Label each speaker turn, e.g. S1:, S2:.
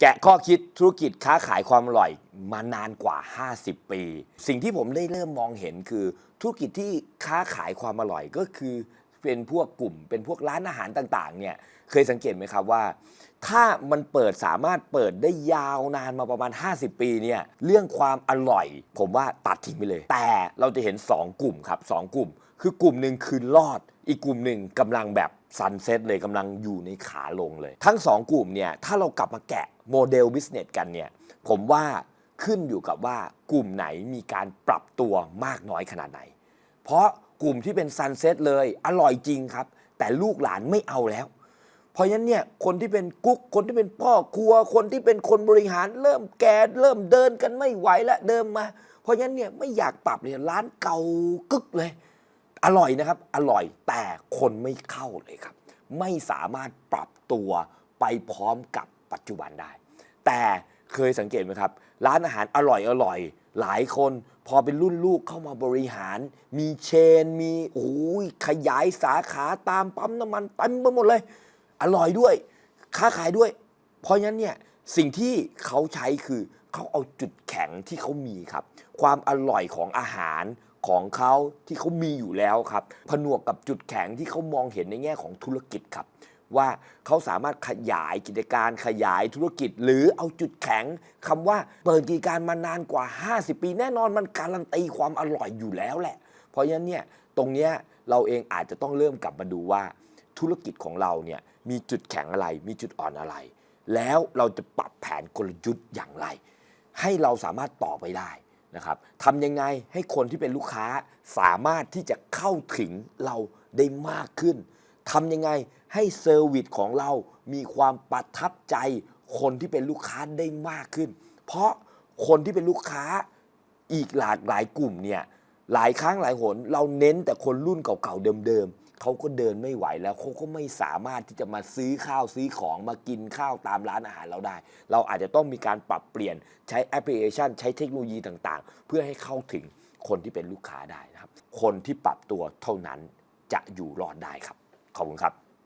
S1: แกะข้อคิดธุรกิจค้าขายความอร่อยมานานกว่า 50 ปี สิ่งที่ผมได้เริ่มมองเห็นคือ ธุรกิจที่ค้าขายความอร่อยก็คือเป็นพวกกลุ่ม เป็นพวกร้านอาหารต่างๆเนี่ยเคยสังเกตไหมครับว่า ถ้ามันเปิดสามารถเปิดได้ยาวนานมาประมาณ 50 ปีเนี่ยเรื่องความอร่อย ผมว่าตัดทิ้งไปเลย แต่เราจะเห็น 2 กลุ่มครับ 2 กลุ่ม คือกลุ่มหนึ่งคือรอด อีกกลุ่มหนึ่งกำลังแบบซันเซ็ตเลยกำลังอยู่ในขาลงเลย ทั้ง 2 กลุ่มเนี่ยถ้าเรากลับมาแกะโมเดลบิสเนสกันเนี่ยผมว่าขึ้นอยู่กับว่ากลุ่มไหนมีการปรับตัวมากน้อยขนาดไหน เพราะกลุ่มที่เป็นซันเซ็ตเลยอร่อยจริงครับ แต่ลูกหลานไม่เอาแล้ว เพราะฉะนั้นเนี่ยคนที่เป็นกุ๊กคนที่เป็นพ่อครัวคนที่เป็นคนบริหารเริ่มแก่เริ่มเดินกันไม่ไหวแล้วเดิมมา เพราะฉะนั้นเนี่ยไม่อยากปรับเลยร้านเก่ากึกเลย อร่อยนะครับ อร่อยแต่คนไม่เข้าเลยครับ ไม่สามารถปรับตัวไปพร้อมกับปัจจุบันได้ แต่เคยสังเกตไหมครับ ร้านอาหารอร่อยอร่อย หลายคนพอเป็นรุ่นลูกเข้ามาบริหาร มีเชน มีโอ้ยขยายสาขาตามปั๊มน้ำมันเต็มไปหมดเลย อร่อยด้วย ค้าขายด้วย เพราะฉะนั้นเนี่ยสิ่งที่เขาใช้คือเขาเอาจุดแข็งที่เขามีครับ ความอร่อยของอาหาร ของเขาที่เขามีอยู่แล้วครับ ผนวกกับจุดแข็งที่เขามองเห็นในแง่ของธุรกิจครับ ว่าเขาสามารถขยายกิจการขยายธุรกิจ หรือเอาจุดแข็งคำว่าเปิดกิจการมานานกว่า 50 ปี แน่นอนมันการันตีความอร่อยอยู่แล้วแหละ เพราะฉะนั้นเนี่ยตรงเนี้ยเราเองอาจจะต้องเริ่มกลับมาดูว่า ธุรกิจของเราเนี่ยมีจุดแข็งอะไร มีจุดอ่อนอะไร แล้วเราจะปรับแผนกลยุทธ์อย่างไร ให้เราสามารถต่อไปได้ นะครับทำยังไงให้คนที่เป็นลูกค้าสามารถที่จะเข้าถึงเราได้มากขึ้นทำยังไงให้เซอร์วิสของเรามีความประทับใจ คนที่เป็นลูกค้าได้มากขึ้น เพราะคนที่เป็นลูกค้าอีกหลากหลายกลุ่มเนี่ยหลายครั้งหลายหนเราเน้นแต่คนรุ่นเก่าๆเดิมๆ เขาก็เดินไม่ไหวแล้วเขาก็ไม่สามารถที่จะมาซื้อข้าวซื้อของมากินข้าวตามร้านอาหารเราได้ เราอาจจะต้องมีการปรับเปลี่ยนใช้แอปพลิเคชัน ใช้เทคโนโลยีต่างๆ เพื่อให้เข้าถึงคนที่เป็นลูกค้าได้นะครับ คนที่ปรับตัวเท่านั้นจะอยู่รอดได้ครับ ขอบคุณครับ